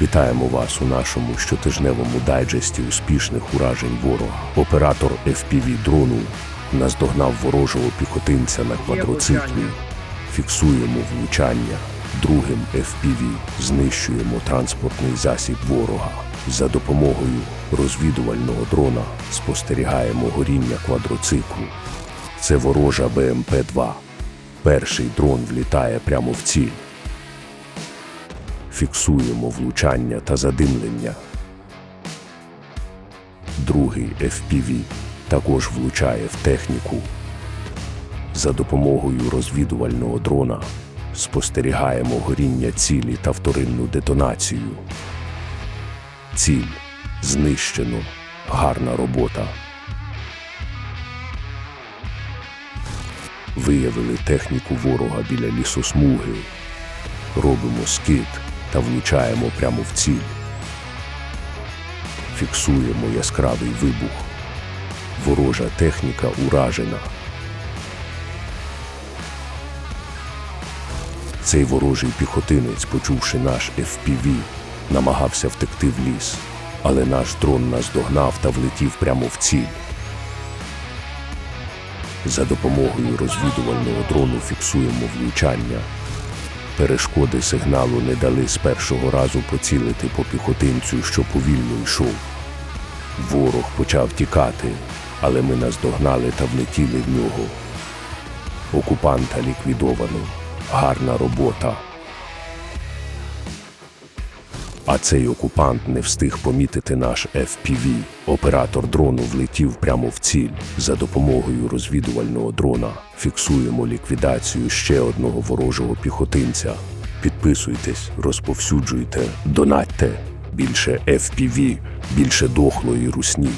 Вітаємо вас у нашому щотижневому дайджесті успішних уражень ворога. Оператор FPV дрону наздогнав ворожого піхотинця на квадроциклі. Фіксуємо влучання. Другим FPV знищуємо транспортний засіб ворога. За допомогою розвідувального дрона спостерігаємо горіння квадроциклу. Це ворожа БМП-2. Перший дрон влітає прямо в ціль. Фіксуємо влучання та задимлення. Другий FPV також влучає в техніку. За допомогою розвідувального дрона спостерігаємо горіння цілі та вторинну детонацію. Ціль знищено. Гарна робота. Виявили техніку ворога біля лісосмуги. Робимо скид та влучаємо прямо в ціль. Фіксуємо яскравий вибух. Ворожа техніка уражена. Цей ворожий піхотинець, почувши наш FPV, намагався втекти в ліс, але наш дрон наздогнав та влетів прямо в ціль. За допомогою розвідувального дрону фіксуємо влучання. Перешкоди сигналу не дали з першого разу поцілити по піхотинцю, що повільно йшов. Ворог почав тікати, але ми наздогнали та влетіли в нього. Окупанта ліквідовано. Гарна робота. А цей окупант не встиг помітити наш FPV. Оператор дрону влетів прямо в ціль. За допомогою розвідувального дрона фіксуємо ліквідацію ще одного ворожого піхотинця. Підписуйтесь, розповсюджуйте, донатьте. Більше FPV, більше дохлої русні.